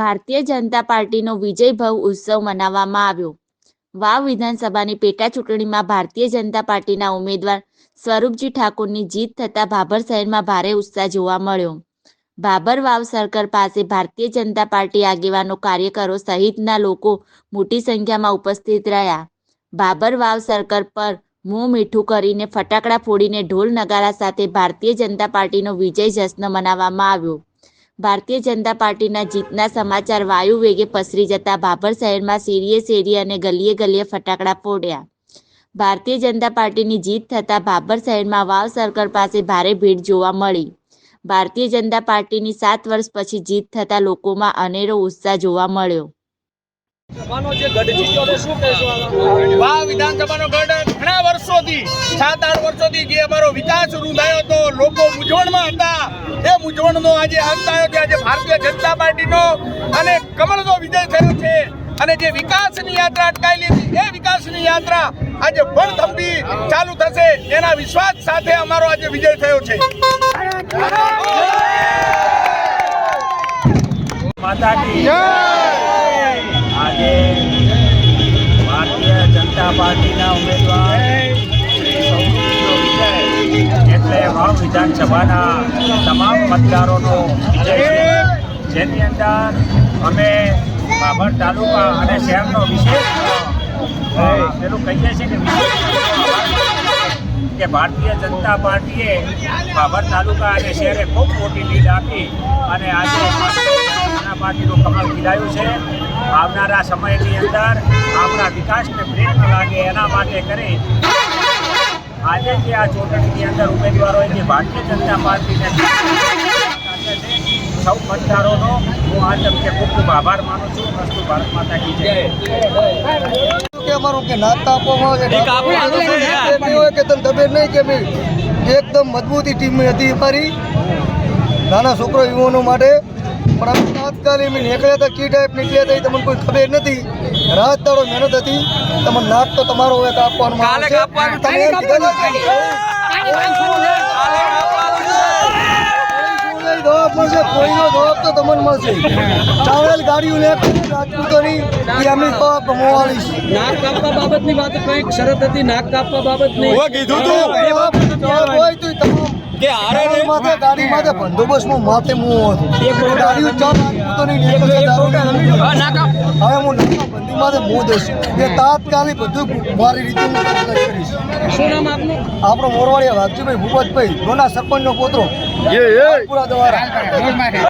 ભારતીય જનતા પાર્ટીનો વિજય ભવ ઉત્સવ મનાવવામાં આવ્યો. વાવ વિધાનસભાની પેટા ચૂંટણીમાં ભારતીય જનતા પાર્ટીના ઉમેદવાર સ્વરૂપજી ઠાકોરની જીત થતાં ભાભર શહેરમાં ભારે ઉત્સાહ જોવા મળ્યો. ભાભર વાવ સર્કલ પાસે ભારતીય જનતા પાર્ટી આગેવાનો કાર્યકરો સહિતના લોકો મોટી સંખ્યામાં ઉપસ્થિત રહ્યા. ભાભર વાવ સર્કલ પર મોં મીઠું કરીને ફટાકડા ફોડીને ઢોલ નગારા સાથે ભારતીય જનતા પાર્ટીનો વિજય જશ્ન મનાવવામાં આવ્યો. ભારતીય જનતા પાર્ટીના જીતના સમાચાર વાયુ વેગે પસરી જતા ભાભર શહેરમાં શેરીએ શેરીએ અને ગલીએ ગલીએ ફટાકડા ફોડ્યા. ભારતીય જનતા પાર્ટીની જીત થતાં ભાભર શહેરમાં વાવ સર્કલ પાસે ભારે ભીડ જોવા મળી. ભારતીય જનતા પાર્ટીની સાત વર્ષ પછી જીત થતાં લોકોમાં અનેરો ઉત્સાહ જોવા મળ્યો? વાવ વિધાનસભાનો ગઢ સાત આઠ વર્ષોથી જે અમારો વિકાસ રૂંધાયો હતો લોકો મૂંઝવણમાં હતા. એ મૂંઝવણનો આજે અંત આવ્યો છે. આજે ભારતીય જનતા પાર્ટીનો અને કમળનો વિજય થયો છે. અને જે વિકાસની યાત્રા અટકાયેલી હતી એ વિકાસની યાત્રા આજે ભણથંભી ચાલુ થશે. એના વિશ્વાસ સાથે અમારો આજે વિજય થયો છે. માતા કી આજે વાવ વિધાનસભાના તમામ મતદારોનો વિજય જેની અંદર અમે બાબર તાલુકા અને શહેરનો વિશેષ પેલું કહીએ છીએ કે ભારતીય જનતા પાર્ટીએ બાબર તાલુકા અને શહેરે ખૂબ મોટી લીડ આપી અને આજે જનતા પાર્ટીનું કમળ ખીલાયું છે. આવનારા સમયની અંદર આપણા વિકાસને પ્રેરણા લાગે એના માટે કરી આજે જે આ ચૂંટણીની અંદર ઉમેદવારોએ જે ભારતીય જનતા પાર્ટીને સૌ મતદારોનો હું આ તબકે ખૂબ ખૂબ આભાર માનું છું. વસ્તુ ભારત માતા કી જય. કે અમારું કે આપવામાં આવે છે. હોય કે તને તબિયત નહીં કે ભાઈ એકદમ મજબૂતી ટીમ હતી અમારી. નાના છોકરો યુવાનો માટે. પણ અમે તાત્કાલિક નીકળ્યા હતા કી ટાઈપ નીકળ્યા હતા એ તમને કોઈ ખબર નથી. રાત દાડો મહેનત હતી. તમે નાક તો તમારો હવે કાપવાનું આવશે તમે કે જવાબ મળશે કોઈનો જવાબ તો તમને મળશે ચાવેલ ગાડીઓ રાજપૂતોની છે. નાક કાપવા બાબતની વાત કંઈક શરત હતી. નાક કાપવા બાબતની જવાબ હોય તો તમામ ગાડી માથે ગાડી માથે બંદોબસ્તમાં માથે મું હતો. ગાડીઓ ચાર રાજપૂતોની નીકળશે દારૂની હવે હું નાકા બંદી માથે મું દઈશ એ તાત્કાલિક બધું મારી રીતે હું કરીશ. શું નામ આપનું? આપણો મોરવાડિયા વાઘજીભાઈ ભૂપતભાઈ ગોના સરપંચનો પોતરો. પૂરા દ્વારા.